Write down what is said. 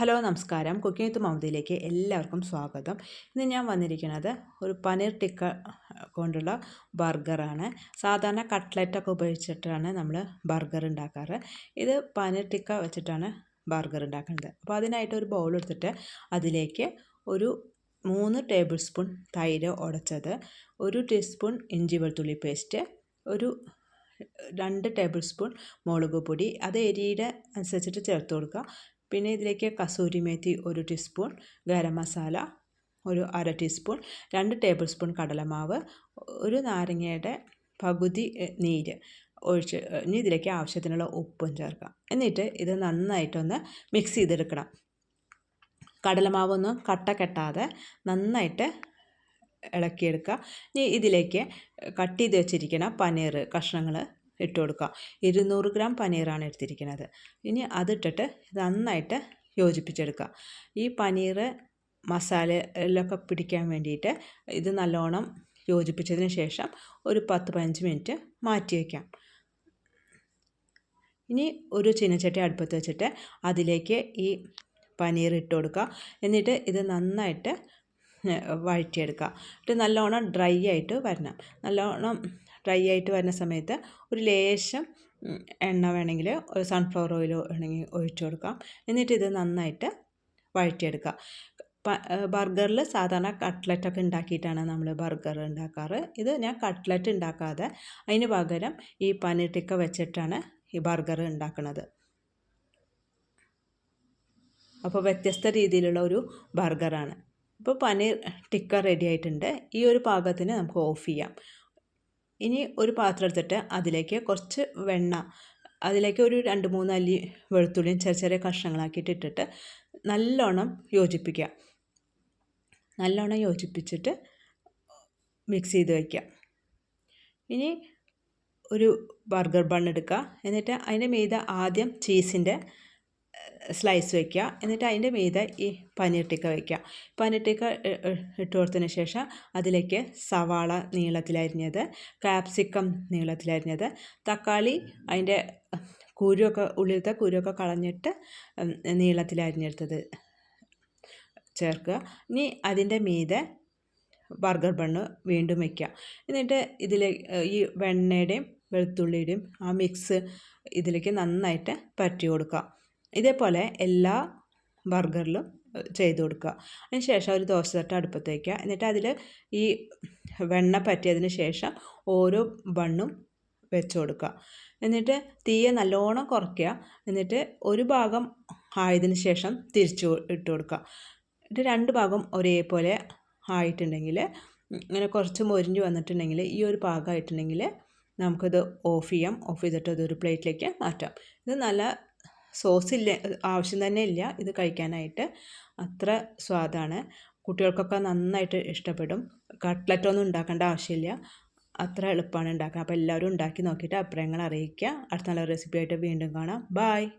Hello നമസ്കാരം. Cooking വിത്ത് മമതയിലേക്ക് എല്ലാവർക്കും സ്വാഗതം. ഇന്ന് ഞാൻ വന്നിരിക്കുന്നത് ഒരു പനീർ ടിക്ക കൊണ്ടുള്ള ബർഗറാണ്. സാധാരണ കട്ട്ലറ്റൊക്കെ ഉപയോഗിച്ചിട്ടാണ് നമ്മൾ ബർഗർ ഉണ്ടാക്കാറ്. ഇത് പനീർ ടിക്ക വെച്ചിട്ടാണ് ബർഗർ ഉണ്ടാക്കുന്നത്. അപ്പോൾ അതിനായിട്ട് ഒരു ബൗൾ എടുത്തിട്ട് അതിലേക്ക് ഒരു മൂന്ന് ടേബിൾ സ്പൂൺ തൈര് ഉടച്ചത് ഒരു ടീസ്പൂൺ ഇഞ്ചി വെളുത്തുള്ളി പേസ്റ്റ് ഒരു രണ്ട് ടേബിൾ സ്പൂൺ മുളക് പൊടി അത് എരിയുടെ അനുസരിച്ചിട്ട് ചേർത്ത് കൊടുക്കുക. പിന്നെ ഇതിലേക്ക് കസൂരി മേത്തി ഒരു ടീസ്പൂൺ ഗരം മസാല ഒരു അര ടീസ്പൂൺ രണ്ട് ടേബിൾ സ്പൂൺ കടലമാവ് ഒരു നാരങ്ങയുടെ പകുതി നീര് ഒഴിച്ച് ഇനി ഇതിലേക്ക് ആവശ്യത്തിനുള്ള ഉപ്പും ചേർക്കാം. എന്നിട്ട് ഇത് നന്നായിട്ടൊന്ന് മിക്സ് ചെയ്തെടുക്കണം. കടലമാവൊന്നും കട്ട കെട്ടാതെ നന്നായിട്ട് ഇളക്കിയെടുക്കുക. ഇനി ഇതിലേക്ക് കട്ട് ചെയ്ത് വെച്ചിരിക്കുന്ന പനീർ കഷ്ണങ്ങൾ ഇട്ട് കൊടുക്കുക. ഇരുന്നൂറ് ഗ്രാം പനീറാണ് എടുത്തിരിക്കുന്നത്. ഇനി അതിട്ടിട്ട് നന്നായിട്ട് യോജിപ്പിച്ചെടുക്കുക. ഈ പനീർ മസാലയിലൊക്കെ പിടിക്കാൻ വേണ്ടിയിട്ട് ഇത് നല്ലോണം യോജിപ്പിച്ചതിന് ശേഷം ഒരു പത്ത് പതിനഞ്ച് മിനിറ്റ് മാറ്റി വയ്ക്കാം. ഇനി ഒരു ചീനച്ചട്ടി അടുപ്പത്ത് വെച്ചിട്ട് അതിലേക്ക് ഈ പനീർ ഇട്ട് കൊടുക്കുക. എന്നിട്ട് ഇത് നന്നായിട്ട് വഴറ്റിയെടുക്കുക. എന്നിട്ട് നല്ലോണം ഡ്രൈ ആയിട്ട് വരണം. നല്ലോണം ഡ്രൈ ആയിട്ട് വരുന്ന സമയത്ത് ഒരു ലേശം എണ്ണ വേണമെങ്കിൽ ഒരു സൺഫ്ലവർ ഓയിൽ വേണമെങ്കിൽ ഒഴിച്ചു കൊടുക്കാം. എന്നിട്ട് ഇത് നന്നായിട്ട് വഴറ്റിയെടുക്കുക. ബർഗറിൽ സാധാരണ കട്ട്ലറ്റൊക്കെ ഉണ്ടാക്കിയിട്ടാണ് നമ്മൾ ബർഗർ ഉണ്ടാക്കാറ്. ഇത് ഞാൻ കട്ട്ലറ്റ് ഉണ്ടാക്കാതെ അതിന് പകരം ഈ പനീർ ടിക്ക വെച്ചിട്ടാണ് ഈ ബർഗർ ഉണ്ടാക്കുന്നത്. അപ്പോൾ വ്യത്യസ്ത രീതിയിലുള്ള ഒരു ബർഗറാണ് ഇപ്പോൾ പനീർ ടിക്ക റെഡി ആയിട്ടുണ്ട്. ഈ ഒരു പാകത്തിന് നമുക്ക് ഓഫ് ചെയ്യാം. ഇനി ഒരു പാത്രം എടുത്തിട്ട് അതിലേക്ക് കുറച്ച് വെണ്ണ അതിലേക്ക് ഒരു രണ്ട് മൂന്ന് അല്ലി വെളുത്തുള്ളിയും ചെറിയ ചെറിയ കഷ്ണങ്ങളാക്കിയിട്ട് ഇട്ടിട്ട് നല്ലോണം യോജിപ്പിക്കുക. നല്ലോണം യോജിപ്പിച്ചിട്ട് മിക്സ് ചെയ്ത് വയ്ക്കുക ഇനി ഒരു ബർഗർ ബൺ എടുക്കുക. എന്നിട്ട് അതിന്റെ മീത ആദ്യം ചീസിന്റെ സ്ലൈസ് വയ്ക്കുക എന്നിട്ട് അതിന്റെ മീതെ ഈ പനീർ ടിക്ക വയ്ക്കുക പനീർ ടിക്ക ഇട്ട് കൊടുത്തതിന് ശേഷം അതിലേക്ക് സവാള നീളത്തിലരിഞ്ഞത് കാപ്സിക്കം നീളത്തിലരിഞ്ഞത് തക്കാളി അതിന്റെ കുരുവൊക്കെ ഉള്ളിലത്തെ കുരുവൊക്കെ കളഞ്ഞിട്ട് നീളത്തിലരിഞ്ഞെടുത്തത് ചേർക്കുക. ഇനി അതിന്റെ മീതെ ബർഗർ ബണ്ണ് വീണ്ടും വയ്ക്കുക എന്നിട്ട് ഇതിലെ ഈ വെണ്ണയുടെയും വെളുത്തുള്ളിയുടെയും ആ മിക്സ് ഇതിലേക്ക് നന്നായിട്ട് പറ്റി കൊടുക്കുക. ഇതേപോലെ എല്ലാ ബർഗറിലും ചെയ്ത് കൊടുക്കുക. അതിന് ശേഷം ഒരു ദോശ തട്ട് അടുപ്പത്ത് വയ്ക്കുക എന്നിട്ട് അതിൽ ഈ വെണ്ണ പറ്റിയതിന് ശേഷം ഓരോ ബണ്ണും വെച്ച് കൊടുക്കുക. എന്നിട്ട് തീയെ നല്ലോണം കുറയ്ക്കുക. എന്നിട്ട് ഒരു ഭാഗം ആയതിനു ശേഷം തിരിച്ചു ഇട്ട് കൊടുക്കുക. എന്നിട്ട് രണ്ട് ഭാഗം ഒരേപോലെ ആയിട്ടുണ്ടെങ്കിൽ ഇങ്ങനെ കുറച്ച് മൊരിഞ്ഞ് വന്നിട്ടുണ്ടെങ്കിൽ ഈ ഒരു പാകമായിട്ടുണ്ടെങ്കിൽ നമുക്കിത് ഓഫ് ചെയ്യാം. ഓഫ് ചെയ്തിട്ട് അതൊരു പ്ലേറ്റിലേക്ക് മാറ്റാം. ഇത് നല്ല സോസില്ല ആവശ്യം തന്നെ ഇല്ല. ഇത് കഴിക്കാനായിട്ട് അത്ര സ്വാദാണ്. കുട്ടികൾക്കൊക്കെ നന്നായിട്ട് ഇഷ്ടപ്പെടും. കട്ട്ലറ്റൊന്നും ഉണ്ടാക്കേണ്ട ആവശ്യമില്ല. അത്ര എളുപ്പമാണ് ഉണ്ടാക്കാൻ. അപ്പോൾ എല്ലാവരും ഉണ്ടാക്കി നോക്കിയിട്ട് അഭിപ്രായങ്ങൾ അറിയിക്കുക. അടുത്ത നല്ല റെസിപ്പിയായിട്ട് വീണ്ടും കാണാം. ബായ്